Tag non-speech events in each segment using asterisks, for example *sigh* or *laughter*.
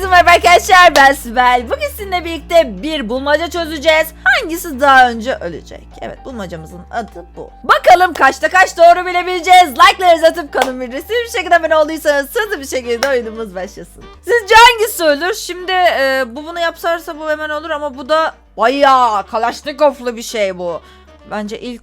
Herkese merhaba arkadaşlar ben Sibel. Bugün sizinle birlikte bir bulmaca çözeceğiz. Hangisi daha önce ölecek? Evet bulmacamızın adı bu. Bakalım kaçta kaç doğru bilebileceğiz. Like'larınızı atıp kanın bildirisi bir şekilde abone olduysanız hızlı bir şekilde oyunumuz başlasın. Sizce hangisi ölür? Şimdi e, bu bunu yapsarsa bu hemen olur ama bu da bayağı Kalaşnikovlu bir şey bu. Bence ilk...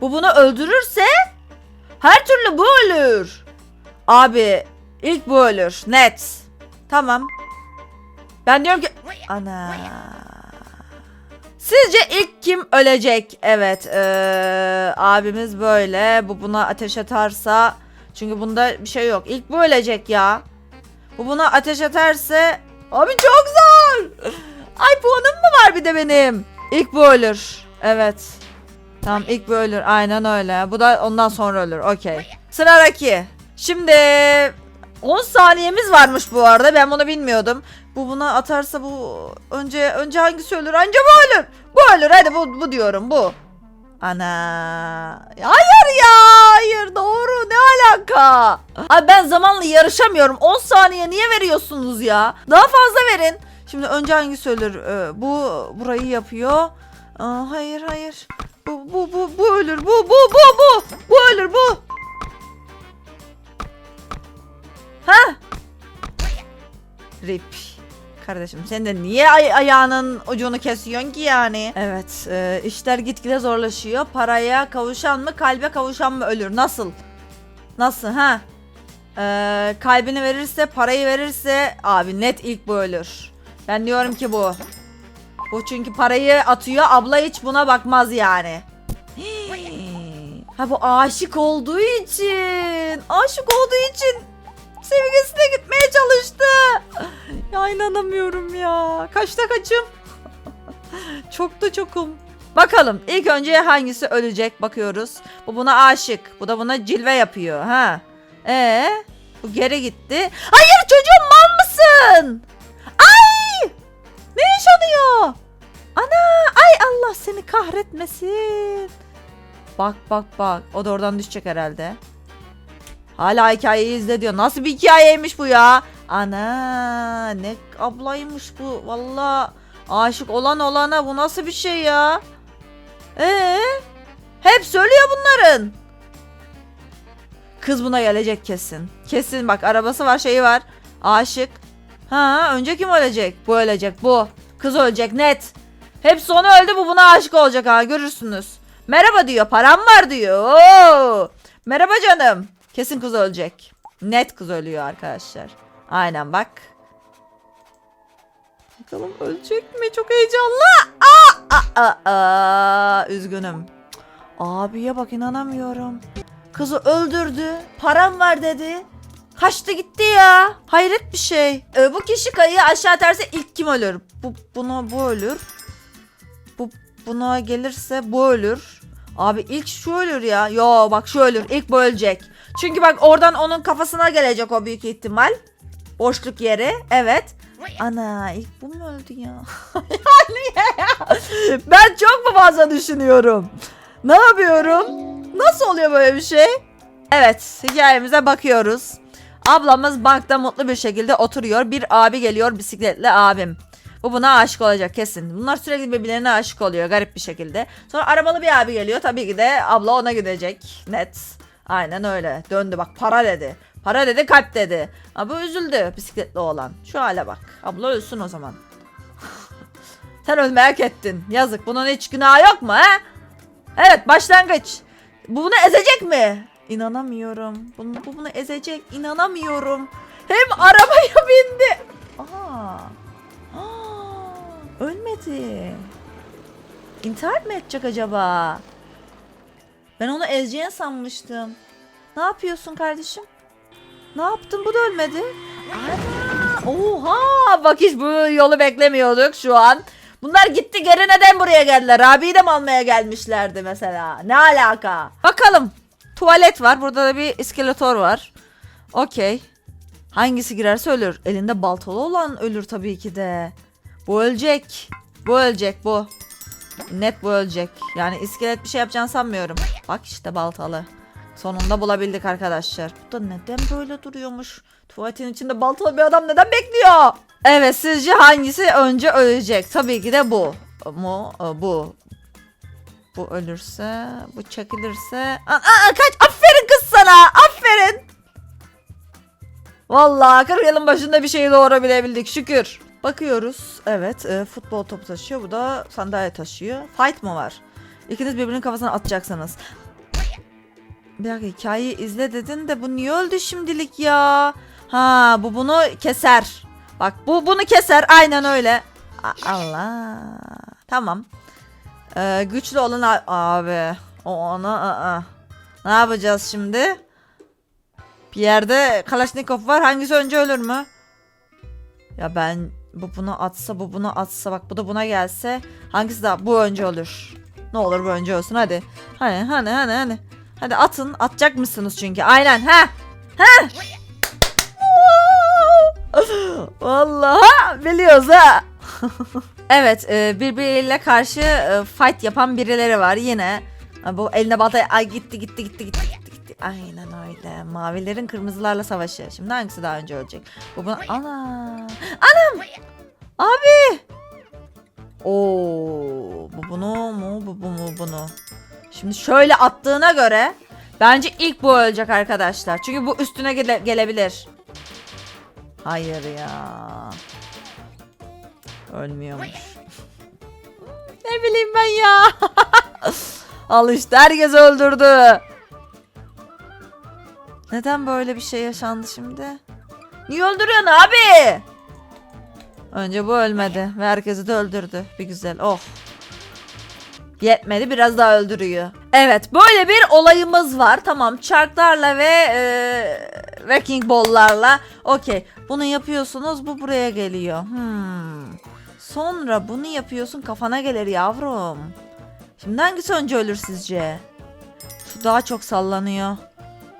Bu bunu öldürürse her türlü bu ölür. Abi ilk bu ölür. Net. Tamam. Ben diyorum ki... Ana. Sizce ilk kim ölecek? Evet. eee, abimiz böyle. Bu buna ateş atarsa... Çünkü bunda bir şey yok. İlk bu ölecek ya. Bu buna ateş atarsa... Abi çok zor. Ay puanım mı var bir de benim? İlk bu ölür. Evet. Tamam ilk bu ölür. Aynen öyle. Bu da ondan sonra ölür. Okey. Sıra Raki. Şimdi 10 saniyemiz varmış bu arada. Ben bunu bilmiyordum. Bu buna atarsa bu önce önce hangisi ölür? Anca bu ölür. Bu ölür. Hadi bu bu diyorum bu. Ana. Hayır ya. Hayır doğru. Ne alaka? Abi ben zamanla yarışamıyorum. 10 saniye niye veriyorsunuz ya? Daha fazla verin. Şimdi önce hangisi ölür? Ee, bu burayı yapıyor. Aa, hayır hayır. Bu bu bu bu ölür. Bu bu bu bu. Bu ölür bu. Ha? Rip. Kardeşim sen de niye ay- ayağının ucunu kesiyorsun ki yani? Evet e, işler gitgide zorlaşıyor. Paraya kavuşan mı kalbe kavuşan mı ölür? Nasıl? Nasıl ha? E, kalbini verirse parayı verirse abi net ilk bu ölür. Ben diyorum ki bu. Bu çünkü parayı atıyor abla hiç buna bakmaz yani. Hii. Ha bu aşık olduğu için. Aşık olduğu için sevgilisine gitmeye çalıştı. Ya inanamıyorum ya. Kaçta kaçım? *laughs* Çok da çokum. Bakalım ilk önce hangisi ölecek bakıyoruz. Bu buna aşık. Bu da buna cilve yapıyor. Ha. Ee, bu geri gitti. Hayır çocuğum mal mısın? Ay! Ne yaşanıyor? Ana! Ay Allah seni kahretmesin. Bak bak bak. O da oradan düşecek herhalde. Hala hikayeyi izle diyor. Nasıl bir hikayeymiş bu ya? Ana ne ablaymış bu. Valla aşık olan olana bu nasıl bir şey ya? Ee? Hep söylüyor bunların. Kız buna gelecek kesin. Kesin bak arabası var şeyi var. Aşık. Ha önce kim ölecek? Bu ölecek bu. Kız ölecek net. Hep sonu öldü bu buna aşık olacak ha görürsünüz. Merhaba diyor param var diyor. Oo. Merhaba canım. Kesin kız ölecek. Net kız ölüyor arkadaşlar. Aynen bak. Bakalım ölecek mi? Çok heyecanlı. Aa, aa, aa, aa. Üzgünüm. Abiye bak inanamıyorum. Kızı öldürdü. Param var dedi. Kaçtı gitti ya. Hayret bir şey. Ee, bu kişi kayıyı aşağı atarsa ilk kim ölür? Bu buna bu ölür. Bu buna gelirse bu ölür. Abi ilk şu ölür ya. Yo bak şu ölür. İlk bu ölecek. Çünkü bak oradan onun kafasına gelecek o büyük ihtimal. Boşluk yeri. Evet. Ana ilk bu mu öldü *laughs* ya? Ben çok mu fazla düşünüyorum? Ne yapıyorum? Nasıl oluyor böyle bir şey? Evet hikayemize bakıyoruz. Ablamız bankta mutlu bir şekilde oturuyor. Bir abi geliyor bisikletle abim. Bu buna aşık olacak kesin. Bunlar sürekli birbirlerine aşık oluyor garip bir şekilde. Sonra arabalı bir abi geliyor. Tabii ki de abla ona gidecek. Net. Aynen öyle. Döndü bak para dedi. Para dedi kalp dedi. Abi üzüldü bisikletli olan. Şu hale bak. Abla ölsün o zaman. *laughs* Sen ölmeyi hak ettin. Yazık. Bunun hiç günahı yok mu he? Evet başlangıç. Bu bunu ezecek mi? İnanamıyorum. Bunu, bu bunu ezecek. İnanamıyorum. Hem arabaya *laughs* bindi. Aa. Aa, ölmedi. İntihar mı edecek acaba? Ben onu ezeceğini sanmıştım. Ne yapıyorsun kardeşim? Ne yaptın? Bu da ölmedi. Oha! Bak hiç bu yolu beklemiyorduk şu an. Bunlar gitti geri neden buraya geldiler? Abiyi de mi almaya gelmişlerdi mesela? Ne alaka? Bakalım. Tuvalet var. Burada da bir iskeletor var. Okey. Hangisi girerse ölür. Elinde baltalı olan ölür tabii ki de. Bu ölecek. Bu ölecek bu. Net bu ölecek. Yani iskelet bir şey yapacağını sanmıyorum. Bak işte baltalı. Sonunda bulabildik arkadaşlar. Bu da neden böyle duruyormuş? Tuvaletin içinde baltalı bir adam neden bekliyor? Evet sizce hangisi önce ölecek? Tabii ki de bu. Mu? E, Bu. Bu ölürse, bu çekilirse... Aa, aa, kaç! Aferin kız sana! Aferin! Vallahi 40 yılın başında bir şeyi doğurabilebildik şükür. Bakıyoruz. Evet e, futbol topu taşıyor. Bu da sandalye taşıyor. Fight mı var? İkiniz birbirinin kafasına atacaksınız. Bir dakika hikayeyi izle dedin de bu niye öldü şimdilik ya? Ha bu bunu keser. Bak bu bunu keser aynen öyle. A- Allah. Tamam. Ee, güçlü olan a- abi. O ona aa. Ne yapacağız şimdi? Bir yerde Kalaşnikov var. Hangisi önce ölür mü? Ya ben bu bunu atsa bu bunu atsa bak bu da buna gelse hangisi daha bu önce ölür. Ne olur bu önce ölsün hadi. Hani hani hani hani. Hadi atın. Atacak mısınız çünkü? Aynen. Ha. Ha. *laughs* Vallahi biliyoruz ha. *laughs* evet e, birbiriyle karşı e, fight yapan birileri var yine. Bu eline baltayı ay gitti gitti gitti gitti. Aynen öyle. Mavilerin kırmızılarla savaşı. Şimdi hangisi daha önce ölecek? Bu buna ana. Anam. Abi. Oo, bu bunu mu? Bu bu mu bunu? Şimdi şöyle attığına göre bence ilk bu ölecek arkadaşlar. Çünkü bu üstüne gele- gelebilir. Hayır ya. Ölmüyormuş. *laughs* ne bileyim ben ya. *laughs* Al işte herkes öldürdü. Neden böyle bir şey yaşandı şimdi? Niye öldürüyorsun abi? Önce bu ölmedi ve herkesi de öldürdü. Bir güzel. Oh. Yetmedi biraz daha öldürüyor. Evet böyle bir olayımız var. Tamam çarklarla ve e, wrecking ball'larla. Okey bunu yapıyorsunuz bu buraya geliyor. Hmm. Sonra bunu yapıyorsun kafana gelir yavrum. Şimdi hangisi önce ölür sizce? Şu daha çok sallanıyor.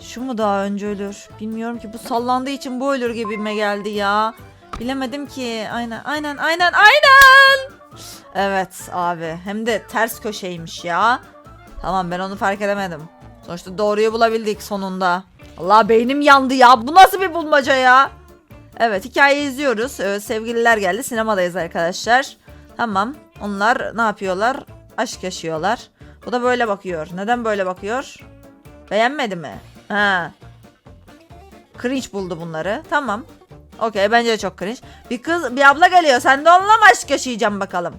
Şu mu daha önce ölür? Bilmiyorum ki bu sallandığı için bu ölür gibime geldi ya. Bilemedim ki. Aynen aynen aynen aynen. Evet abi hem de ters köşeymiş ya. Tamam ben onu fark edemedim. Sonuçta doğruyu bulabildik sonunda. Allah beynim yandı ya. Bu nasıl bir bulmaca ya? Evet hikayeyi izliyoruz. Ee, sevgililer geldi. Sinemadayız arkadaşlar. Tamam. Onlar ne yapıyorlar? Aşk yaşıyorlar. Bu da böyle bakıyor. Neden böyle bakıyor? Beğenmedi mi? Ha. Cringe buldu bunları. Tamam. Okey bence de çok cringe. Bir kız bir abla geliyor. Sen de onunla mı aşk yaşayacağım bakalım.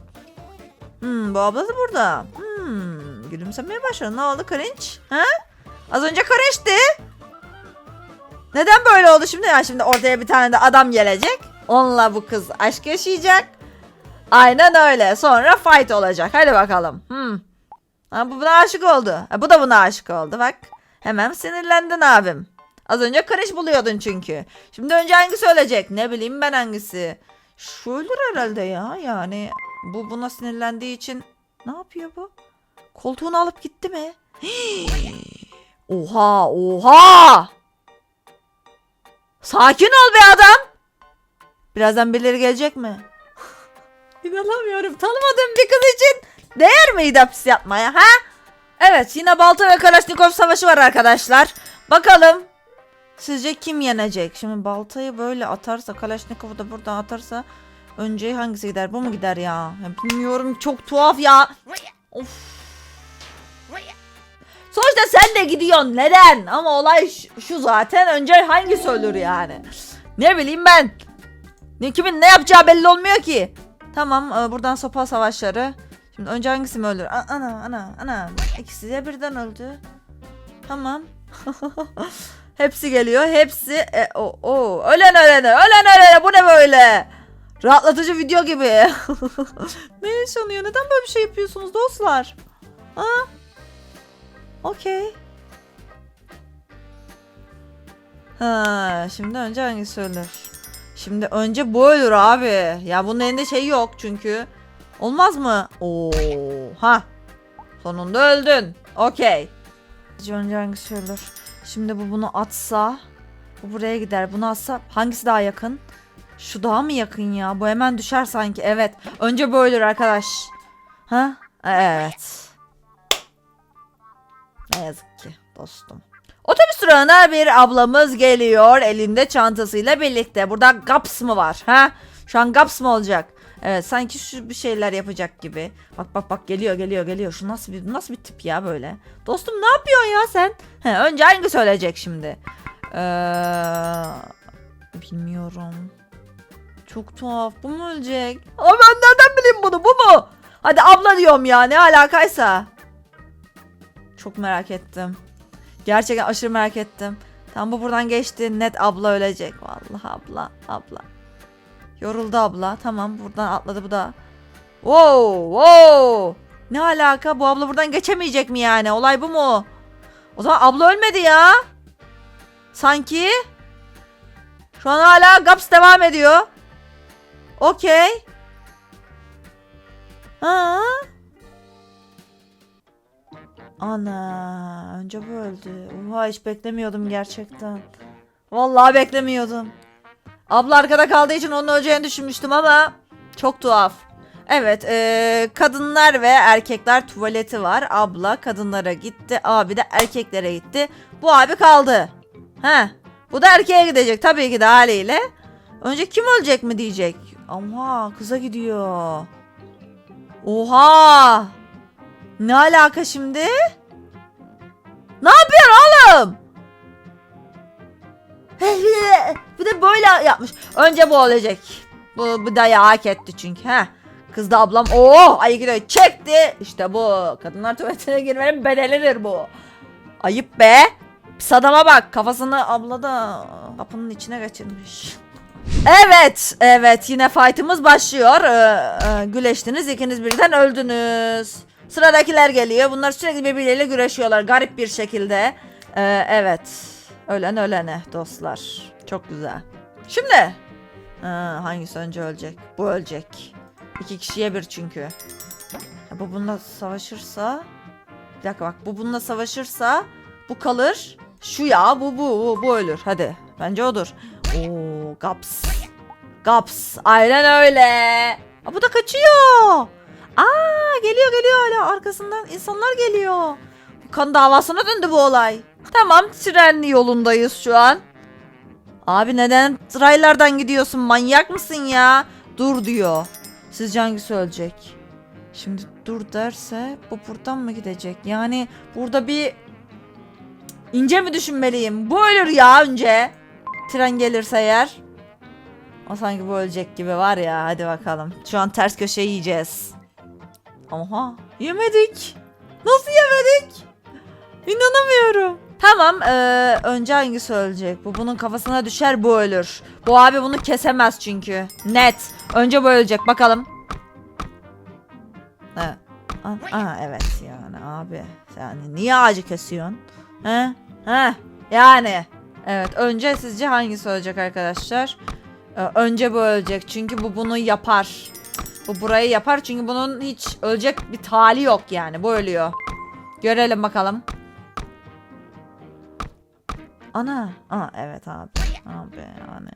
Hmm bu abla da burada. Hmm gülümsemeye başladı. Ne oldu cringe? Ha? Az önce cringe'ti. Neden böyle oldu şimdi? Ya şimdi ortaya bir tane de adam gelecek. Onunla bu kız aşk yaşayacak. Aynen öyle. Sonra fight olacak. Hadi bakalım. Hmm. Ha, bu buna aşık oldu. Ha, bu da buna aşık oldu bak. Hemen sinirlendin abim. Az önce cringe buluyordun çünkü. Şimdi önce hangisi ölecek? Ne bileyim ben hangisi. Şu ölür herhalde ya. Yani bu buna sinirlendiği için ne yapıyor bu? Koltuğunu alıp gitti mi? *gasps* oha oha. Sakin ol be adam. Birazdan birileri gelecek mi? *laughs* İnanamıyorum. Tanımadığım bir kız için değer miydi hapis yapmaya ha? Evet yine Balta ve Kalaşnikov savaşı var arkadaşlar. Bakalım sizce kim yenecek? Şimdi baltayı böyle atarsa Kalaşnikov'u da buradan atarsa önce hangisi gider? Bu mu gider ya? bilmiyorum çok tuhaf ya. Of. Sonuçta sen de gidiyorsun. Neden? Ama olay şu zaten. Önce hangisi ölür yani? Ne bileyim ben. Ne kimin ne yapacağı belli olmuyor ki. Tamam e, buradan sopa savaşları. Şimdi önce hangisi mi ölür? A- Ana ana ana. İkisi de birden öldü. Tamam. *laughs* hepsi geliyor. Hepsi. E, o, o. Ölen ölene. Ölen ölene. Bu ne böyle? Rahatlatıcı video gibi. *laughs* ne yaşanıyor? Neden böyle bir şey yapıyorsunuz dostlar? Ha? Okey. Ha, şimdi önce hangisi ölür? Şimdi önce bu ölür abi. Ya bunun elinde şey yok çünkü. Olmaz mı? Oo, ha. Sonunda öldün. Okey. Önce hangisi ölür? Şimdi bu bunu atsa. Bu buraya gider. Bunu atsa hangisi daha yakın? Şu daha mı yakın ya? Bu hemen düşer sanki. Evet. Önce bu ölür arkadaş. Ha? Evet. Ne yazık ki dostum. Otobüs durağına bir ablamız geliyor elinde çantasıyla birlikte. Burada gaps mı var? Ha? Şu an gaps mı olacak? Evet sanki şu bir şeyler yapacak gibi. Bak bak bak geliyor geliyor geliyor. Şu nasıl bir nasıl bir tip ya böyle? Dostum ne yapıyorsun ya sen? He, önce hangi söyleyecek şimdi? Ee, bilmiyorum. Çok tuhaf. Bu mu ölecek? Ama ben nereden bileyim bunu? Bu mu? Hadi abla diyorum ya. Ne alakaysa. Çok merak ettim. Gerçekten aşırı merak ettim. Tam bu buradan geçti. Net abla ölecek. Vallahi abla. Abla. Yoruldu abla. Tamam buradan atladı bu da. Wow, wow. Ne alaka? Bu abla buradan geçemeyecek mi yani? Olay bu mu? O zaman abla ölmedi ya. Sanki. Şu an hala Gaps devam ediyor. Okey. Ha? Ana, önce bu öldü. Oha hiç beklemiyordum gerçekten. Vallahi beklemiyordum. Abla arkada kaldığı için onun öleceğini düşünmüştüm ama çok tuhaf. Evet, eee, kadınlar ve erkekler tuvaleti var. Abla kadınlara gitti, abi de erkeklere gitti. Bu abi kaldı. He. Bu da erkeğe gidecek tabii ki de haliyle. Önce kim ölecek mi diyecek. Ama kıza gidiyor. Oha! Ne alaka şimdi? Ne yapıyorsun oğlum? Bir de böyle yapmış. Önce bu olacak. Bu, bu dayağı hak etti çünkü. Heh. Kız da ablam oh ayı gidiyor çekti. İşte bu. Kadınlar tuvaletine girmenin bedelidir bu. Ayıp be. Pis adama bak kafasını abla da kapının içine geçirmiş. Evet, evet yine fight'ımız başlıyor. Ee, e, güleştiniz, ikiniz birden öldünüz. Sıradakiler geliyor. Bunlar sürekli birbirleriyle güreşiyorlar garip bir şekilde. Ee, evet, ölen ölene dostlar. Çok güzel. Şimdi, ha, hangisi önce ölecek? Bu ölecek. İki kişiye bir çünkü. Ya bu bununla savaşırsa... Bir dakika bak, bu bununla savaşırsa bu kalır. Şu ya, bu bu, bu, bu ölür. Hadi, bence odur. Oo, Gaps. Gaps. Aynen öyle. Aa, bu da kaçıyor. Aa, geliyor geliyor hala arkasından insanlar geliyor. Kan davasına döndü bu olay. Tamam tren yolundayız şu an. Abi neden raylardan gidiyorsun manyak mısın ya? Dur diyor. Sizce hangisi ölecek? Şimdi dur derse bu buradan mı gidecek? Yani burada bir ince mi düşünmeliyim? Bu ölür ya önce. Tren gelirse eğer. O sanki bu ölecek gibi var ya. Hadi bakalım. Şu an ters köşe yiyeceğiz. Oha. Yemedik. Nasıl yemedik? İnanamıyorum. Tamam. eee, önce hangisi ölecek? Bu bunun kafasına düşer bu ölür. Bu abi bunu kesemez çünkü. Net. Önce bu ölecek. Bakalım. Ha. Aa, evet yani abi. Yani niye ağacı kesiyorsun? He? He? Yani. Evet önce sizce hangisi ölecek arkadaşlar? Ee, önce bu ölecek çünkü bu bunu yapar. Bu burayı yapar çünkü bunun hiç ölecek bir tali yok yani. Bu ölüyor. Görelim bakalım. Ana. Aa evet abi. Abi yani.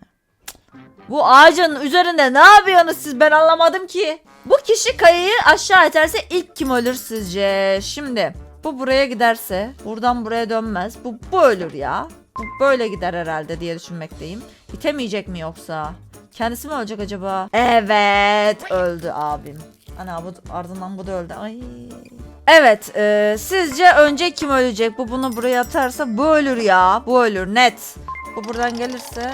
Bu ağacın üzerinde ne yapıyorsunuz siz ben anlamadım ki. Bu kişi kayayı aşağı iterse ilk kim ölür sizce? Şimdi bu buraya giderse buradan buraya dönmez. Bu, bu ölür ya. Bu böyle gider herhalde diye düşünmekteyim. İtemeyecek mi yoksa? Kendisi mi ölecek acaba? Evet öldü abim. Ana bu ardından bu da öldü. Ay. Evet e, sizce önce kim ölecek? Bu bunu buraya atarsa bu ölür ya. Bu ölür net. Bu buradan gelirse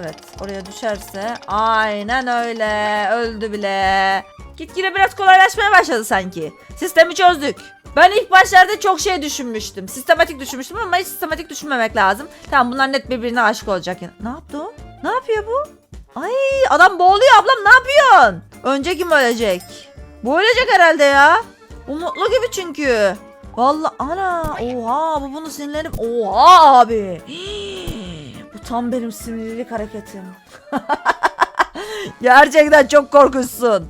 evet oraya düşerse aynen öyle öldü bile. Gitgide biraz kolaylaşmaya başladı sanki. Sistemi çözdük. Ben ilk başlarda çok şey düşünmüştüm. Sistematik düşünmüştüm ama hiç sistematik düşünmemek lazım. Tamam bunlar net birbirine aşık olacak. Yani. Ne yaptı o? Ne yapıyor bu? Ay adam boğuluyor ablam ne yapıyorsun? Önce kim ölecek? Bu ölecek herhalde ya. Bu mutlu gibi çünkü. Vallahi ana oha bu bunu sinirlenip oha abi. Bu tam benim sinirlilik hareketim. *laughs* Gerçekten çok korkunçsun.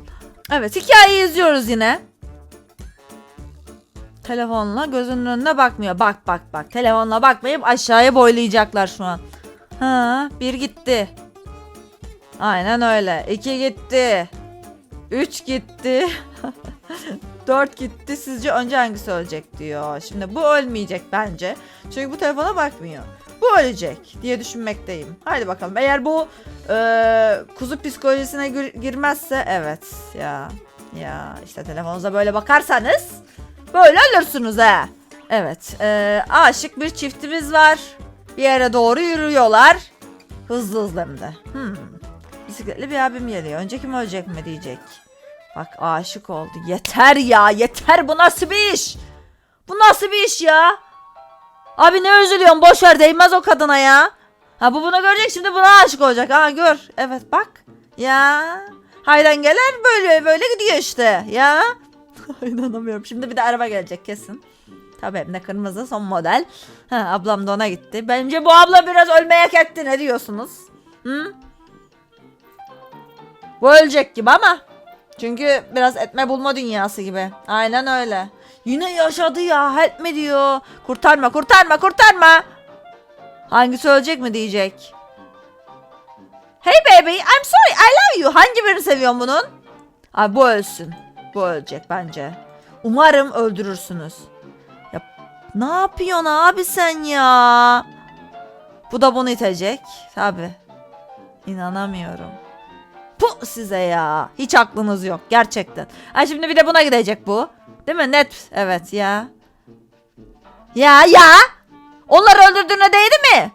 Evet hikayeyi izliyoruz yine. Telefonla gözünün önüne bakmıyor. Bak bak bak. Telefonla bakmayıp aşağıya boylayacaklar şu an. Ha, bir gitti. Aynen öyle. İki gitti. Üç gitti. *laughs* 4 gitti. Sizce önce hangisi ölecek diyor. Şimdi bu ölmeyecek bence. Çünkü bu telefona bakmıyor. Bu ölecek diye düşünmekteyim. Haydi bakalım. Eğer bu e, kuzu psikolojisine gir- girmezse evet ya. Ya işte telefonunuza böyle bakarsanız böyle ölürsünüz ha. Evet. e, aşık bir çiftimiz var. Bir yere doğru yürüyorlar. Hızlı hızlı hem de. Hmm. Bisikletli bir abim geliyor. Önce kim ölecek mi diyecek. Bak aşık oldu. Yeter ya yeter bu nasıl bir iş? Bu nasıl bir iş ya? Abi ne üzülüyorsun boş ver değmez o kadına ya. Ha bu bunu görecek şimdi buna aşık olacak. Ha gör. Evet bak. Ya. Hayran gelir böyle böyle gidiyor işte. Ya. *laughs* İnanamıyorum. Şimdi bir de araba gelecek kesin. Tabii hem de kırmızı son model. Ha, ablam da ona gitti. Bence bu abla biraz ölmeye etti. Ne diyorsunuz? Hı? Bu ölecek gibi ama. Çünkü biraz etme bulma dünyası gibi. Aynen öyle. Yine yaşadı ya. Help mi diyor. Kurtarma kurtarma kurtarma. Hangisi ölecek mi diyecek. Hey baby I'm sorry I love you. Hangi birini seviyorsun bunun? Ay bu ölsün. Bu ölecek bence. Umarım öldürürsünüz. Ya ne yapıyorsun abi sen ya? Bu da bunu itecek. Tabi. İnanamıyorum. Puh size ya. Hiç aklınız yok gerçekten. Ha şimdi bir de buna gidecek bu. Değil mi? Net. Evet ya. Ya ya. Onları öldürdüğüne değdi mi?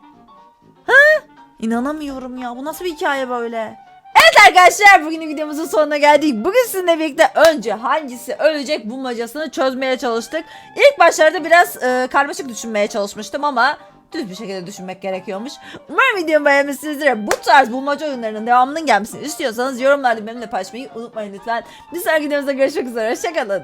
Ha? İnanamıyorum ya. Bu nasıl bir hikaye böyle? Evet arkadaşlar bugün videomuzun sonuna geldik. Bugün sizinle birlikte önce hangisi ölecek bulmacasını çözmeye çalıştık. İlk başlarda biraz e, karmaşık düşünmeye çalışmıştım ama düz bir şekilde düşünmek gerekiyormuş. Umarım videomu beğenmişsinizdir. Bu tarz bulmaca oyunlarının devamının gelmesini istiyorsanız yorumlarda benimle paylaşmayı unutmayın lütfen. Bir sonraki videomuzda görüşmek üzere. Hoşçakalın.